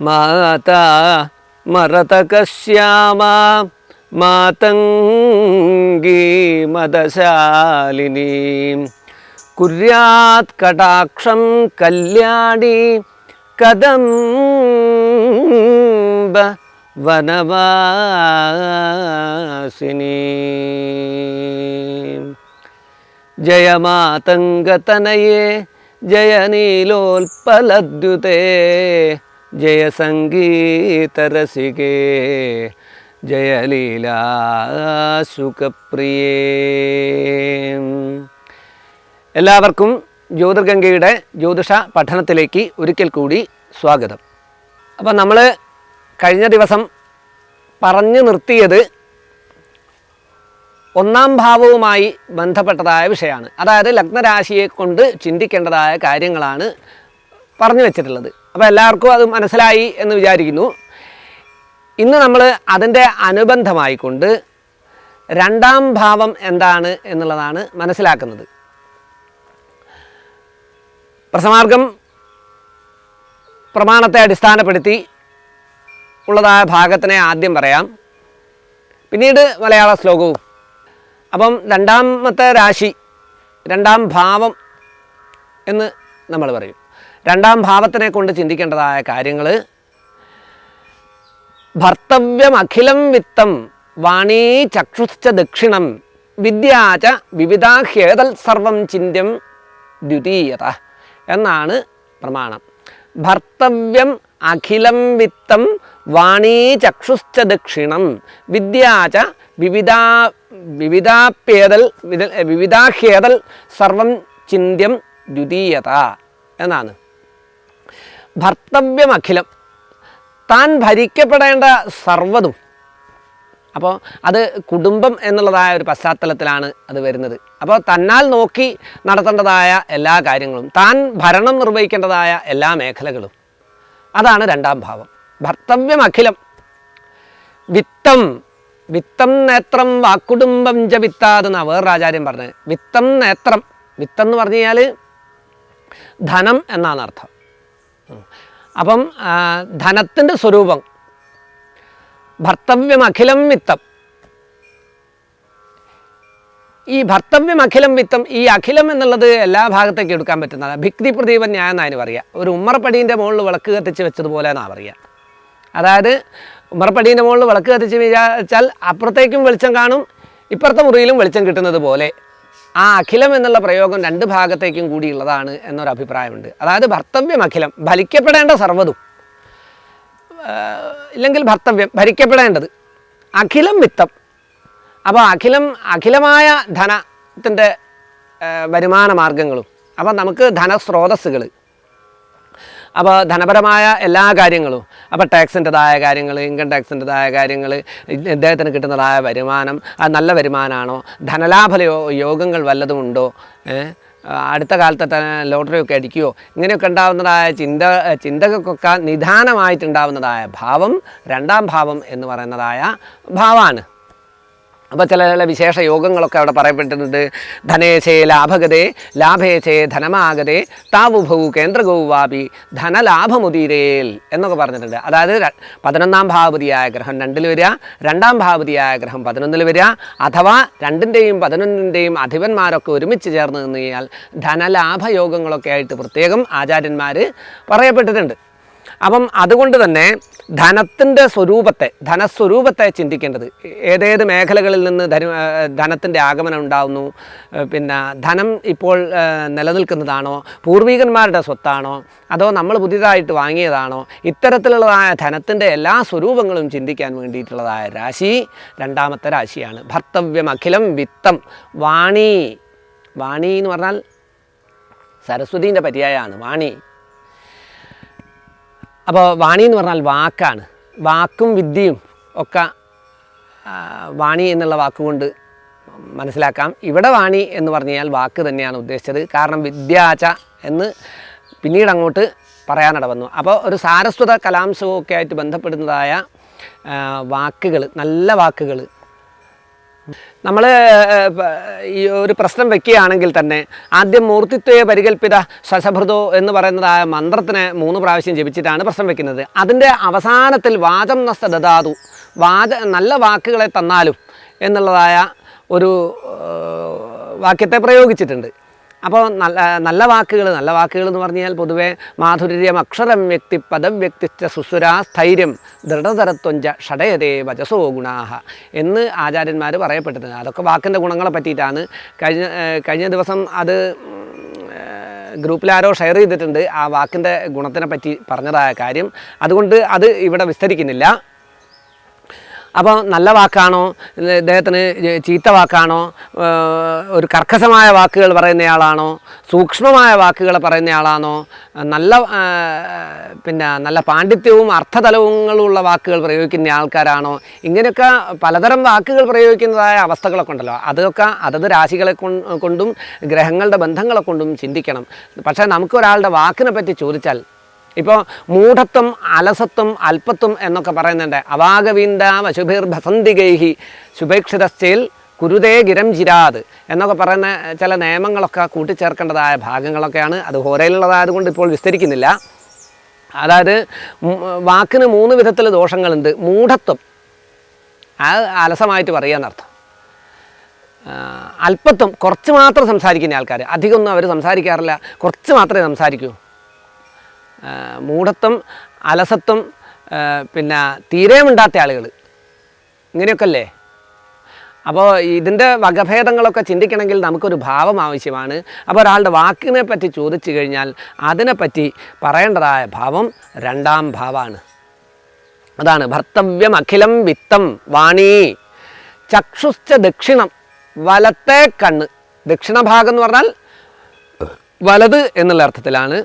మాతా మరతకశ్యామా మాతంగీ మదశాలిని. కుర్యాత్ కటాక్షం కళ్యాణి కదంబ వనవాసిని. జయ మాతంగతనయే జయ నీలోల్పలద్యుతే ജയ സംഗീതരസികേ ജയ ലീലാസുഖപ്രിയേ എല്ലാവർക്കും ജ്യോതിർഗംഗയുടെ ജ്യോതിഷ പഠനത്തിലേക്ക് ഒരിക്കൽ കൂടി സ്വാഗതം. അപ്പം നമ്മൾ കഴിഞ്ഞ ദിവസം പറഞ്ഞു നിർത്തിയത് ഒന്നാം ഭാവവുമായി ബന്ധപ്പെട്ടതായ വിഷയമാണ്. അതായത് ലഗ്നരാശിയെ കൊണ്ട് ചിന്തിക്കേണ്ടതായ കാര്യങ്ങളാണ് പറഞ്ഞു വെച്ചിട്ടുള്ളത്. അപ്പോൾ എല്ലാവർക്കും അത് മനസ്സിലായി എന്ന് വിചാരിക്കുന്നു. ഇന്ന് നമ്മൾ അതിന്റെ അനുബന്ധമായിക്കൊണ്ട് രണ്ടാം ഭാവം എന്താണ് എന്നുള്ളതാണ് മനസ്സിലാക്കുന്നത്. പ്രസമാർഗം പ്രമാണത്തെ അടിസ്ഥാനപ്പെടുത്തി ഉള്ളതായ ഭാഗത്തിനെ ആദ്യം പറയാം. പിന്നീട് മലയാള ശ്ലോകവും. അപ്പം രണ്ടാമത്തെ രാശി രണ്ടാം ഭാവം എന്ന് നമ്മൾ പറയും. രണ്ടാം ഭാവത്തിനെ കൊണ്ട് ചിന്തിക്കേണ്ടതായ കാര്യങ്ങൾ ഭർത്തവ്യം അഖിലം വിത്തം വാണീ ചക്ഷുശ്ച ദക്ഷിണം വിദ്യാച വിവിധാഹ്യേതൽ സർവം ചിന്യം ദ്വിതീയത എന്നാണ് പ്രമാണം. ഭർത്തവ്യം അഖിലം വിത്തം വാണീ ചക്ഷുശ്ച ദക്ഷിണം വിദ്യാച വിവിധാ വിവിധാപ്യേതൽ വിവിധാഹ്യേതൽ സർവം ചിന്യം ദ്വിതീയത എന്നാണ്. ഭർത്തവ്യമഖിലം താൻ ഭരിക്കപ്പെടേണ്ട സർവതും. അപ്പോൾ അത് കുടുംബം എന്നുള്ളതായ ഒരു പശ്ചാത്തലത്തിലാണ് അത് വരുന്നത്. അപ്പോൾ തന്നാൽ നോക്കി നടത്തേണ്ടതായ എല്ലാ കാര്യങ്ങളും താൻ ഭരണം നിർവഹിക്കേണ്ടതായ എല്ലാ മേഖലകളും. അതാണ് രണ്ടാം ഭാവം. ഭർത്തവ്യം അഖിലം വിത്തം വിത്തം നേത്രം വാക്കുടുംബം ച വിത്താതെന്ന വേറൊരു ആചാര്യം പറഞ്ഞത്. വിത്തം നേത്രം വിത്തം എന്ന് പറഞ്ഞു കഴിഞ്ഞാൽ ധനം എന്നാണ് അർത്ഥം. അപ്പം ധനത്തിന്റെ സ്വരൂപം. ഭർത്തവ്യം അഖിലം വിത്തം. ഈ ഭർത്തവ്യം അഖിലം വിത്തം ഈ അഖിലം എന്നുള്ളത് എല്ലാ ഭാഗത്തേക്ക് എടുക്കാൻ പറ്റുന്നതാണ്. ഭിക്തി പ്രദീപൻ ഞാൻ എന്നാണ് പറയുക. ഒരു ഉമ്മറപ്പടീന്റെ മുകളിൽ വിളക്ക് കത്തിച്ച് വെച്ചതുപോലെ എന്നാണ് പറയുക. അതായത് ഉമ്മറപ്പടീന്റെ മുകളിൽ വിളക്ക് കത്തിച്ച് വിചാരിച്ചാൽ അപ്പുറത്തേക്കും വെളിച്ചം കാണും ഇപ്പുറത്തെ മുറിയിലും വെളിച്ചം കിട്ടുന്നത് പോലെ. ആ അഖിലം എന്നുള്ള പ്രയോഗം രണ്ട് ഭാഗത്തേക്കും കൂടിയുള്ളതാണ് എന്നൊരു അഭിപ്രായമുണ്ട് അതായത് ഭർത്തവ്യം അഖിലം ഭരിക്കപ്പെടേണ്ട സർവതും. ഇല്ലെങ്കിൽ ഭർത്തവ്യം ഭരിക്കപ്പെടേണ്ടത് അഖിലം വിത്തം അപ്പോൾ അഖിലം അഖിലമായ ധനത്തിന്റെ വരുമാന മാർഗങ്ങളും അപ്പോൾ നമുക്ക് ധനസ്രോതസ്സുകൾ അപ്പോൾ ധനപരമായ എല്ലാ കാര്യങ്ങളും അപ്പോൾ ടാക്സിന്റെതായ കാര്യങ്ങൾ ഇൻകം ടാക്സിന്റെതായ കാര്യങ്ങൾ ഇദ്ദേഹത്തിന് കിട്ടുന്നതായ വരുമാനം അത് നല്ല വരുമാനമാണോ ധനലാഭ യോഗങ്ങൾ വല്ലതും ഉണ്ടോ? അടുത്ത കാലത്തെ ലോട്ടറിയൊക്കെ അടിക്കുകയോ ഇങ്ങനെയൊക്കെ ഉണ്ടാകുന്നതായ ചിന്ത ചിന്തകൾക്കൊക്കെ നിധാനമായിട്ടുണ്ടാവുന്നതായ ഭാവം രണ്ടാം ഭാവം എന്ന് പറയുന്നതായ ഭാവമാണ് അപ്പോൾ ചില ചില വിശേഷ യോഗങ്ങളൊക്കെ അവിടെ പറയപ്പെട്ടിട്ടുണ്ട്. ധനേശേ ലാഭഗതേ ലാഭേശേ ധനമാഗതേ താവുഭൂ കേന്ദ്രഗൗവാപി ധനലാഭമുദീരേൽ എന്നൊക്കെ പറഞ്ഞിട്ടുണ്ട്. അതായത് പതിനൊന്നാം ഭാവതിയായ ഗ്രഹം രണ്ടിൽ വരിക രണ്ടാം ഭാവതിയായ ഗ്രഹം പതിനൊന്നിൽ വരിക അഥവാ രണ്ടിന്റെയും പതിനൊന്നിന്റെയും അധിപന്മാരൊക്കെ ഒരുമിച്ച് ചേർന്ന് നിന്ന് കഴിഞ്ഞാൽ ധനലാഭയോഗങ്ങളൊക്കെ ആയിട്ട് പ്രത്യേകം ആചാര്യന്മാർ പറയപ്പെട്ടിട്ടുണ്ട്. അപ്പം അതുകൊണ്ട് തന്നെ ധനത്തിന്റെ സ്വരൂപത്തെ ധനസ്വരൂപത്തെ ചിന്തിക്കേണ്ടത്. ഏതേത് മേഖലകളിൽ നിന്ന് ധന ധനത്തിന്റെ ആഗമനം ഉണ്ടാകുന്നു പിന്നെ ധനം ഇപ്പോൾ നിലനിൽക്കുന്നതാണോ? പൂർവികന്മാരുടെ സ്വത്താണോ? അതോ നമ്മൾ പുതിയതായിട്ട് വാങ്ങിയതാണോ? ഇത്തരത്തിലുള്ളതായ ധനത്തിന്റെ എല്ലാ സ്വരൂപങ്ങളും ചിന്തിക്കാൻ വേണ്ടിയിട്ടുള്ളതായ രാശി രണ്ടാമത്തെ രാശിയാണ്. ഭർത്തവ്യം അഖിലം വിത്തം. വാണി വാണി എന്ന് പറഞ്ഞാൽ സരസ്വതീന്റെ പര്യായമാണ് വാണി. അപ്പോൾ വാണി എന്ന് പറഞ്ഞാൽ വാക്കാണ്. വാക്കും വിദ്യയും ഒക്കെ വാണി എന്നുള്ള വാക്കുകൊണ്ട് മനസ്സിലാക്കാം. ഇവിടെ വാണി എന്ന് പറഞ്ഞു കഴിഞ്ഞാൽ വാക്ക് തന്നെയാണ് ഉദ്ദേശിച്ചത്. കാരണം വിദ്യാച എന്ന് പിന്നീട് അങ്ങോട്ട് പറയാനിട വന്നു അപ്പോൾ ഒരു സാരസ്വത കലാംശവും ഒക്കെ ആയിട്ട് ബന്ധപ്പെടുന്നതായ വാക്കുകൾ നല്ല വാക്കുകൾ നമ്മൾ ഈ ഒരു പ്രശ്നം വെക്കുകയാണെങ്കിൽ തന്നെ ആദ്യം മൂർത്തിത്വയെ പരികൽപ്പിത ശശഭൃതോ എന്ന് പറയുന്നതായ മന്ത്രത്തിന് മൂന്ന് പ്രാവശ്യം ജപിച്ചിട്ടാണ് പ്രശ്നം വെക്കുന്നത്. അതിന്റെ അവസാനത്തിൽ വാചം നസ്ത ദദാതു വാച നല്ല വാക്കുകളെ തന്നാലും എന്നുള്ളതായ ഒരു വാക്യത്തെ പ്രയോഗിച്ചിട്ടുണ്ട്. അപ്പോൾ നല്ല നല്ല വാക്കുകൾ നല്ല വാക്കുകൾ എന്ന് പറഞ്ഞാൽ പൊതുവേ മാധുര്യം അക്ഷരം വ്യക്തി പദം വ്യക്തിച്ച സുസുരാ സ്ഥൈര്യം ദൃഢതരത്വഞ്ച ഷടയതേ വജസോ ഗുണാഹ എന്ന് ആചാര്യന്മാർ പറയപ്പെട്ടത്. അതൊക്കെ വാക്കിന്റെ ഗുണങ്ങളെ പറ്റിയിട്ടാണ്. കഴിഞ്ഞ കഴിഞ്ഞ ദിവസം അത് ഗ്രൂപ്പിൽ ആരോ ഷെയർ ചെയ്തിട്ടുണ്ട് ആ വാക്കിന്റെ ഗുണത്തിനെ പറ്റി പറഞ്ഞതായ കാര്യം. അതുകൊണ്ട് അത് ഇവിടെ വിസ്തരിക്കുന്നില്ല. അപ്പോൾ നല്ല വാക്കാണോ? ഇദ്ദേഹത്തിന് ചീത്ത വാക്കാണോ? ഒരു കർക്കശമായ വാക്കുകൾ പറയുന്നയാളാണോ? സൂക്ഷ്മമായ വാക്കുകൾ പറയുന്നയാളാണോ? നല്ല പിന്നെ നല്ല പാണ്ഡിത്യവും അർത്ഥതലവുമുള്ള വാക്കുകൾ പ്രയോഗിക്കുന്ന ആൾക്കാരാണോ? ഇങ്ങനെയൊക്കെ പലതരം വാക്കുകൾ പ്രയോഗിക്കുന്നതായ അവസ്ഥകളൊക്കെ ഉണ്ടല്ലോ. അതൊക്കെ അതത് രാശികളെ കൊണ്ടും ഗ്രഹങ്ങളുടെ ബന്ധങ്ങളെ കൊണ്ടും ചിന്തിക്കണം. പക്ഷേ നമുക്കൊരാളുടെ വാക്കിനെ പറ്റി ചോദിച്ചാൽ ഇപ്പോൾ മൂഢത്വം അലസത്വം അല്പത്വം എന്നൊക്കെ പറയുന്നുണ്ട്. അവാഗവീന്ദാം അശുഭിർ ഭസന്തികൈഹി ശുഭേക്ഷിതസ്ഥയിൽ കുരുതേ ഗിരം ജിരാത് എന്നൊക്കെ പറയുന്ന ചില നിയമങ്ങളൊക്കെ കൂട്ടിച്ചേർക്കേണ്ടതായ ഭാഗങ്ങളൊക്കെയാണ്. അത് ഹോരയിലുള്ളതായതുകൊണ്ട് ഇപ്പോൾ വിസ്തരിക്കുന്നില്ല. അതായത് വാക്കിന് മൂന്ന് വിധത്തിൽ ദോഷങ്ങളുണ്ട്. മൂഢത്വം. അത് അലസമായിട്ട് പറയാന്നർത്ഥം ആ, അല്പത്വം. കുറച്ച് മാത്രം സംസാരിക്കുന്ന ആൾക്കാർ അധികമൊന്നും അവർ സംസാരിക്കാറില്ല. കുറച്ച് മാത്രമേ സംസാരിക്കൂ. മൂഢത്വം അലസത്വം പിന്നെ തീരെ മിണ്ടാത്ത ആളുകൾ ഇങ്ങനെയൊക്കെ അല്ലേ അപ്പോൾ ഇതിന്റെ വകഭേദങ്ങളൊക്കെ ചിന്തിക്കണമെങ്കിൽ നമുക്കൊരു ഭാവം ആവശ്യമാണ്. അപ്പോൾ ഒരാളുടെ വാക്കിനെ പറ്റി ചോദിച്ചു കഴിഞ്ഞാൽ അതിനെപ്പറ്റി പറയേണ്ടതായ ഭാവം രണ്ടാം ഭാവമാണ്. അതാണ് ഭർത്തവ്യം അഖിലം വിത്തം വാണി. ചക്ഷുശ്ച ദക്ഷിണം വലത്തെ കണ്ണ്. ദക്ഷിണഭാഗം എന്ന് പറഞ്ഞാൽ വലത് എന്നുള്ള അർത്ഥത്തിലാണ്.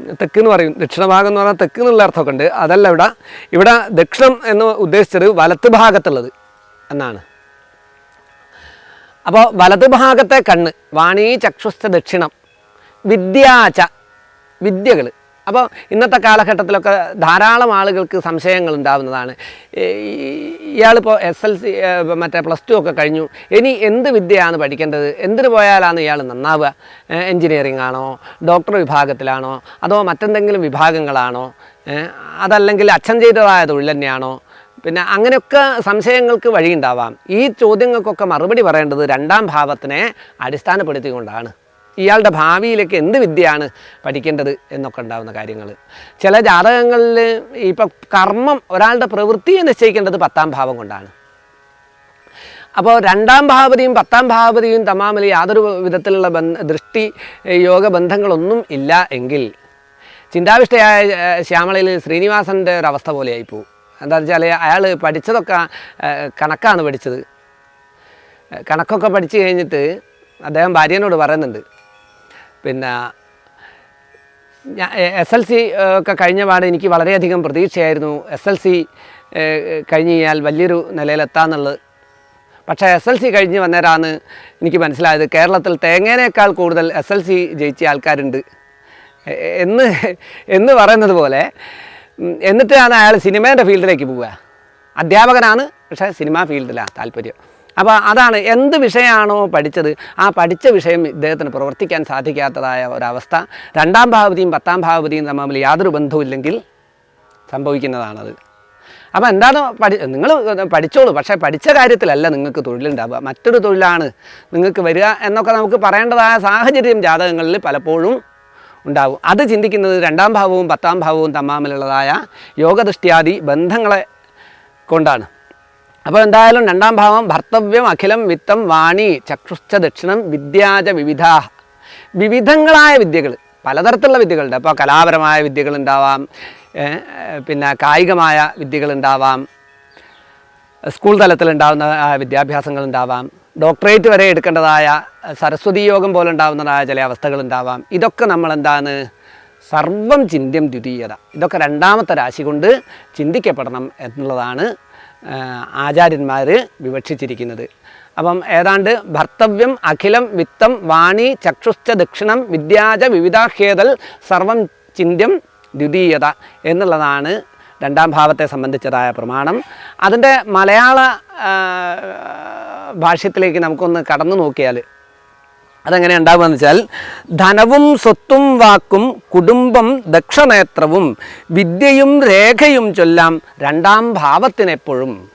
തെക്ക് എന്ന് പറയും ദക്ഷിണഭാഗം എന്ന് പറഞ്ഞാൽ തെക്ക് എന്നുള്ള അർത്ഥമൊക്കെ ഉണ്ട്. അതല്ല ഇവിടെ. ഇവിടെ ദക്ഷിണം എന്ന് ഉദ്ദേശിച്ചത് വലത്ത് ഭാഗത്തുള്ളത് എന്നാണ്. അപ്പോൾ വലത് ഭാഗത്തെ കണ്ണ് വാണീ ചക്ഷുസ്ഥ ദക്ഷിണം വിദ്യാച വിദ്യകൾ അപ്പോൾ ഇന്നത്തെ കാലഘട്ടത്തിലൊക്കെ ധാരാളം ആളുകൾക്ക് സംശയങ്ങൾ ഉണ്ടാകുന്നതാണ് ഇയാളിപ്പോൾ എസ് എൽ സി മറ്റേ പ്ലസ് ടു ഒക്കെ കഴിഞ്ഞു. ഇനി എന്ത് വിദ്യയാണ് പഠിക്കേണ്ടത്? എന്തിന് പോയാലാണ് ഇയാൾ നന്നാവുക? എൻജിനീയറിംഗ് ആണോ? ഡോക്ടർ വിഭാഗത്തിലാണോ? അതോ മറ്റെന്തെങ്കിലും വിഭാഗങ്ങളാണോ? അതല്ലെങ്കിൽ അച്ഛൻ ചെയ്തതായ തൊഴിൽ തന്നെയാണോ? പിന്നെ അങ്ങനെയൊക്കെ സംശയങ്ങൾക്ക് വഴിയുണ്ടാവാം. ഈ ചോദ്യങ്ങൾക്കൊക്കെ മറുപടി പറയേണ്ടത് രണ്ടാം ഭാവത്തിനെ അടിസ്ഥാനപ്പെടുത്തിക്കൊണ്ടാണ്. ഇയാളുടെ ഭാവിയിലേക്ക് എന്ത് വിദ്യയാണ് പഠിക്കേണ്ടത് എന്നൊക്കെ ഉണ്ടാകുന്ന കാര്യങ്ങൾ ചില ജാതകങ്ങളിൽ ഇപ്പം കർമ്മം ഒരാളുടെ പ്രവൃത്തിയെ നിശ്ചയിക്കേണ്ടത് പത്താം ഭാവം കൊണ്ടാണ്. അപ്പോൾ രണ്ടാം ഭാവതിയും പത്താം ഭാവതിയും തമാമിൽ യാതൊരു വിധത്തിലുള്ള ബന്ധ ദൃഷ്ടി യോഗ ബന്ധങ്ങളൊന്നും ഇല്ല എങ്കിൽ ചിന്താവിഷ്ടയായ ശ്യാമളയിൽ ശ്രീനിവാസന്റെ ഒരു അവസ്ഥ പോലെയായി പോകും എന്താ വെച്ചാൽ അയാൾ പഠിച്ചതൊക്കെ കണക്കാണ് പഠിച്ചത്. കണക്കൊക്കെ പഠിച്ചു കഴിഞ്ഞിട്ട് അദ്ദേഹം ഭാര്യനോട് പറയുന്നുണ്ട് പിന്നെ ഞാൻ എസ് എൽ സി ഒക്കെ കഴിഞ്ഞ പാട് എനിക്ക് വളരെയധികം പ്രതീക്ഷയായിരുന്നു. എസ് എൽ സി കഴിഞ്ഞ് കഴിഞ്ഞാൽ വലിയൊരു നിലയിലെത്താന്നുള്ളത്. പക്ഷേ എസ് എൽ സി കഴിഞ്ഞ് വന്നേരാന്ന് എനിക്ക് മനസ്സിലായത് കേരളത്തിൽ തേങ്ങേനേക്കാൾ കൂടുതൽ എസ് എൽ സി ജയിച്ച ആൾക്കാരുണ്ട്. എന്ന് എന്ന് പറയുന്നത് പോലെ എന്നിട്ടാണ് അയാൾ സിനിമേന്റെ ഫീൽഡിലേക്ക് പോവുക. അധ്യാപകനാണ് പക്ഷേ സിനിമാ ഫീൽഡിലാണ് താല്പര്യം. അപ്പോൾ അതാണ് എന്ത് വിഷയമാണോ പഠിച്ചത്. ആ പഠിച്ച വിഷയം ഇദ്ദേഹത്തിന് പ്രവർത്തിക്കാൻ സാധിക്കാത്തതായ ഒരവസ്ഥ. രണ്ടാം ഭാവതിയും പത്താം ഭാവതിയും തമ്മിൽ യാതൊരു ബന്ധവുമില്ലെങ്കിൽ സംഭവിക്കുന്നതാണത്. അപ്പോൾ എന്താണ് പഠി നിങ്ങൾ പഠിച്ചോളൂ. പക്ഷേ പഠിച്ച കാര്യത്തിലല്ല നിങ്ങൾക്ക് തൊഴിലുണ്ടാവുക. മറ്റൊരു തൊഴിലാണ് നിങ്ങൾക്ക് വരിക എന്നൊക്കെ നമുക്ക് പറയേണ്ടതായ സാഹചര്യം ജാതകങ്ങളിൽ പലപ്പോഴും ഉണ്ടാവും. അത് ചിന്തിക്കുന്നത് രണ്ടാം ഭാവവും പത്താം ഭാവവും തമ്മിലുള്ളതായ യോഗദൃഷ്ടിയാദി ബന്ധങ്ങളെ കൊണ്ടാണ്. അപ്പോൾ എന്തായാലും രണ്ടാം ഭാവം ഭർത്തവ്യം അഖിലം വിത്തം വാണി ചക്ഷുശ്ച ദക്ഷിണം വിദ്യാജ വിവിധ. വിവിധങ്ങളായ വിദ്യകൾ പലതരത്തിലുള്ള വിദ്യകളുണ്ട്. അപ്പോൾ കലാപരമായ വിദ്യകളുണ്ടാവാം പിന്നെ കായികമായ വിദ്യകളുണ്ടാവാം സ്കൂൾ വിദ്യാഭ്യാസങ്ങൾ വിദ്യാഭ്യാസങ്ങളുണ്ടാവാം ഡോക്ടറേറ്റ് വരെ എടുക്കേണ്ടതായ സരസ്വതി യോഗം പോലെ ഉണ്ടാകുന്നതായ ചില അവസ്ഥകളുണ്ടാവാം ഇതൊക്കെ നമ്മൾ എന്താണ്? സർവം ചിന്തം ദ്വിതീയത. ഇതൊക്കെ രണ്ടാമത്തെ രാശി കൊണ്ട് ചിന്തിക്കപ്പെടണം എന്നുള്ളതാണ് ആചാര്യന്മാർ വിവക്ഷിച്ചിരിക്കുന്നത്. അപ്പം ഏതാണ്ട് ഭർത്തവ്യം അഖിലം വിത്തം വാണി ചക്ഷുശ്ച ദക്ഷിണം വിദ്യാജ വിവിധാഹ്യേതൽ സർവം ചിന്യം ദ്വിതീയത എന്നുള്ളതാണ് രണ്ടാം ഭാവത്തെ സംബന്ധിച്ചതായ പ്രമാണം. അതിന്റെ മലയാള ഭാഷ്യത്തിലേക്ക് നമുക്കൊന്ന് കടന്നു നോക്കിയാൽ അതെങ്ങനെ ഉണ്ടാവുകയെന്ന് വെച്ചാൽ ധനവും സ്വത്തും വാക്കും കുടുംബം ദക്ഷനേത്രവും വിദ്യയും രേഖയും ചൊല്ലാം രണ്ടാം ഭാവത്തിനെപ്പോഴും.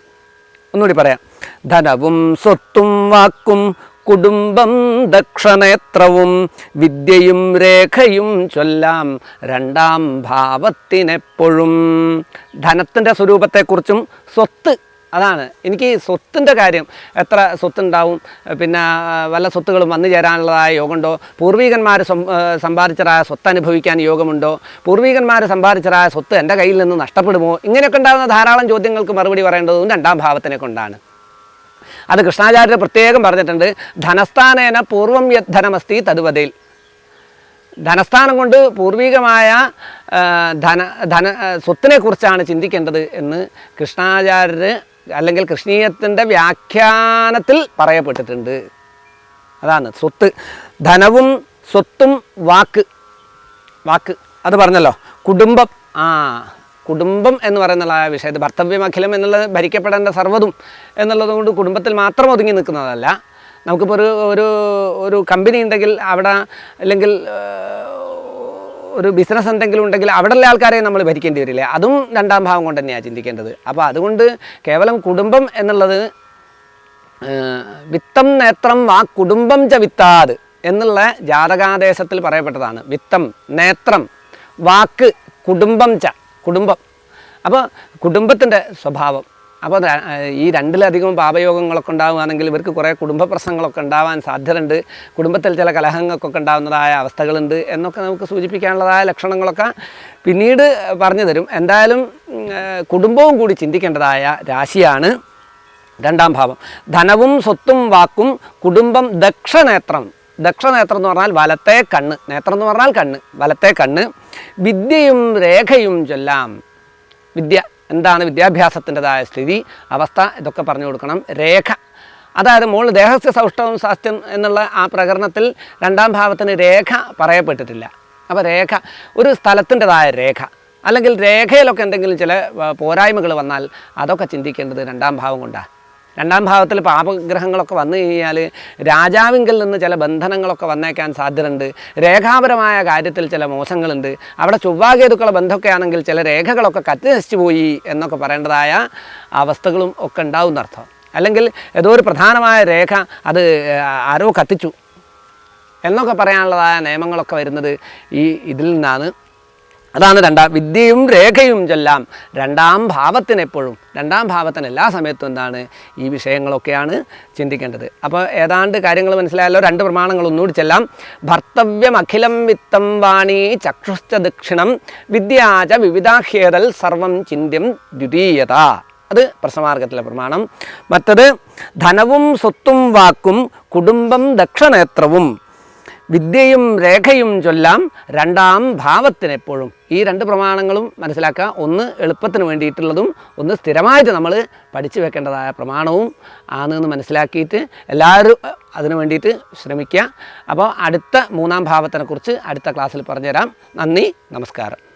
ഒന്നുകൂടി പറയാം. ധനവും സ്വത്തും വാക്കും കുടുംബം ദക്ഷനേത്രവും വിദ്യയും രേഖയും ചൊല്ലാം രണ്ടാം ഭാവത്തിനെപ്പോഴും. ധനത്തിന്റെ സ്വരൂപത്തെക്കുറിച്ചും സ്വത്ത് അതാണ്. എനിക്ക് സ്വത്തിന്റെ കാര്യം എത്ര സ്വത്തുണ്ടാവും പിന്നെ വല്ല സ്വത്തുകളും വന്നു ചേരാനുള്ളതായ യോഗമുണ്ടോ? പൂർവികന്മാർ സമ്പാദിച്ചതായ സ്വത്ത് അനുഭവിക്കാൻ യോഗമുണ്ടോ? പൂർവികന്മാർ സമ്പാദിച്ചതായ സ്വത്ത് എന്റെ കയ്യിൽ നിന്ന് നഷ്ടപ്പെടുമോ? ഇങ്ങനെയൊക്കെ ഉണ്ടാകുന്ന ധാരാളം ചോദ്യങ്ങൾക്ക് മറുപടി പറയേണ്ടതും രണ്ടാം ഭാവത്തിനെ കൊണ്ടാണ്. അത് കൃഷ്ണാചാര്യർ പ്രത്യേകം പറഞ്ഞിട്ടുണ്ട് ധനസ്ഥാനേന പൂർവം യത് ധനമസ്തി തതുവതയിൽ ധനസ്ഥാനം കൊണ്ട് പൂർവികമായ ധന ധന സ്വത്തിനെക്കുറിച്ചാണ് ചിന്തിക്കേണ്ടത് എന്ന് കൃഷ്ണാചാര്യർ അല്ലെങ്കിൽ കൃഷ്ണീയത്തിന്റെ വ്യാഖ്യാനത്തിൽ പറയപ്പെട്ടിട്ടുണ്ട്. അതാണ് സ്വത്ത്. ധനവും സ്വത്തും വാക്ക്. വാക്ക്. അത് പറഞ്ഞല്ലോ. കുടുംബം. ആ കുടുംബം എന്ന് പറയുന്ന ആ വിഷയത്തിൽ ഭർത്തവ്യമഖിലം എന്നുള്ളത് ഭരിക്കപ്പെടേണ്ട സർവതും എന്നുള്ളത് കൊണ്ട് കുടുംബത്തിൽ മാത്രം ഒതുങ്ങി നിൽക്കുന്നതല്ല. നമുക്കിപ്പോൾ ഒരു ഒരു ഒരു കമ്പനി ഉണ്ടെങ്കിൽ അവിടെ അല്ലെങ്കിൽ ഒരു ബിസിനസ് എന്തെങ്കിലും ഉണ്ടെങ്കിൽ അവിടെയുള്ള ആൾക്കാരെ നമ്മൾ ഭരിക്കേണ്ടി വരില്ലേ? അതും രണ്ടാം ഭാവം കൊണ്ട് തന്നെയാണ് ചിന്തിക്കേണ്ടത്. അപ്പോൾ അതുകൊണ്ട് കേവലം കുടുംബം എന്നുള്ളത് വിത്തം നേത്രം വാ കുടുംബം ച വിത്താത് എന്നുള്ള ജാതകാദേശത്തിൽ പറയപ്പെട്ടതാണ്. വിത്തം നേത്രം വാക്ക് കുടുംബം ച കുടുംബം. അപ്പോൾ കുടുംബത്തിന്റെ സ്വഭാവം അപ്പോൾ ഈ രണ്ടിലധികം പാപയോഗങ്ങളൊക്കെ ഉണ്ടാവുകയാണെങ്കിൽ ഇവർക്ക് കുറേ കുടുംബ പ്രശ്നങ്ങളൊക്കെ ഉണ്ടാവാൻ സാധ്യതയുണ്ട്. കുടുംബത്തിൽ ചില കലഹങ്ങൾക്കൊക്കെ ഉണ്ടാകുന്നതായ അവസ്ഥകളുണ്ട് എന്നൊക്കെ നമുക്ക് സൂചിപ്പിക്കാനുള്ളതായ ലക്ഷണങ്ങളൊക്കെ പിന്നീട് പറഞ്ഞു തരും. എന്തായാലും കുടുംബവും കൂടി ചിന്തിക്കേണ്ടതായ രാശിയാണ് രണ്ടാം ഭാവം. ധനവും സ്വത്തും വാക്കും കുടുംബം ദക്ഷനേത്രം. ദക്ഷനേത്രം എന്ന് പറഞ്ഞാൽ വലത്തെ കണ്ണ്. നേത്രം എന്ന് പറഞ്ഞാൽ കണ്ണ്. വലത്തെ കണ്ണ്. വിദ്യയും രേഖയും ചൊല്ലാം. വിദ്യ എന്താണ് വിദ്യാഭ്യാസത്തിന്റെതായ സ്ഥിതി അവസ്ഥ ഇതൊക്കെ പറഞ്ഞു കൊടുക്കണം. രേഖ. അതായത് മോൾ ദേഹസ്യ സൗഷ്ടവും സ്വാസ്ഥ്യം എന്നുള്ള ആ പ്രകരണത്തിൽ രണ്ടാം ഭാവത്തിന് രേഖ പറയപ്പെട്ടിട്ടില്ല. അപ്പോൾ രേഖ ഒരു സ്ഥലത്തിന്റെതായ രേഖ. അല്ലെങ്കിൽ രേഖയിലൊക്കെ എന്തെങ്കിലും ചില പോരായ്മകൾ വന്നാൽ അതൊക്കെ ചിന്തിക്കേണ്ടത് രണ്ടാം ഭാവം കൊണ്ടാണ് രണ്ടാം ഭാവത്തിൽ പാപഗ്രഹങ്ങളൊക്കെ വന്നു കഴിഞ്ഞാൽ രാജാവിങ്കിൽ നിന്ന് ചില ബന്ധനങ്ങളൊക്കെ വന്നേക്കാൻ സാധ്യതയുണ്ട്. രേഖാപരമായ കാര്യത്തിൽ ചില മോശങ്ങളുണ്ട്. അവിടെ ചൊവ്വാകേതുക്കളെ ബന്ധമൊക്കെ ആണെങ്കിൽ ചില രേഖകളൊക്കെ കത്തി നശിച്ചു പോയി എന്നൊക്കെ പറയേണ്ടതായ അവസ്ഥകളും ഒക്കെ ഉണ്ടാവും എന്നർത്ഥം. അല്ലെങ്കിൽ ഏതോ ഒരു പ്രധാനമായ രേഖ അത് ആരോ കത്തിച്ചു എന്നൊക്കെ പറയാനുള്ളതായ നിയമങ്ങളൊക്കെ വരുന്നത് ഈ ഇതിൽ നിന്നാണ്. അതാണ് രണ്ടാം വിദ്യയും രേഖയും ചെല്ലാം രണ്ടാം ഭാവത്തിനെപ്പോഴും രണ്ടാം ഭാവത്തിന് എല്ലാ സമയത്തും എന്താണ് ഈ വിഷയങ്ങളൊക്കെയാണ് ചിന്തിക്കേണ്ടത്. അപ്പോൾ ഏതാണ്ട് കാര്യങ്ങൾ മനസ്സിലായല്ലോ രണ്ട് പ്രമാണങ്ങൾ ഒന്നുകൂടി ചെല്ലാം. ഭർത്തവ്യം അഖിലം വിത്തം വാണി ചക്ഷുശ്ച ദക്ഷിണം വിദ്യാച വിവിധാഹ്യേതൽ സർവം ചിന്ത്യം ദ്വിതീയത. അത് പ്രശ്നമാർഗത്തിലെ പ്രമാണം. മറ്റത് ധനവും സ്വത്തും വാക്കും കുടുംബം ദക്ഷനേത്രവും. വിദ്യയും രേഖയും ചൊല്ലാം രണ്ടാം ഭാവത്തിനെപ്പോഴും. ഈ രണ്ട് പ്രമാണങ്ങളും മനസ്സിലാക്കുക ഒന്ന് എളുപ്പത്തിന് വേണ്ടിയിട്ടുള്ളതും ഒന്ന് സ്ഥിരമായിട്ട് നമ്മൾ പഠിച്ചു വെക്കേണ്ടതായ പ്രമാണവും ആണെന്ന് മനസ്സിലാക്കിയിട്ട് എല്ലാവരും അതിനു വേണ്ടിയിട്ട് ശ്രമിക്കുക. അപ്പോൾ അടുത്ത മൂന്നാം ഭാവത്തിനെക്കുറിച്ച് അടുത്ത ക്ലാസ്സിൽ പറഞ്ഞുതരാം. നന്ദി നമസ്കാരം.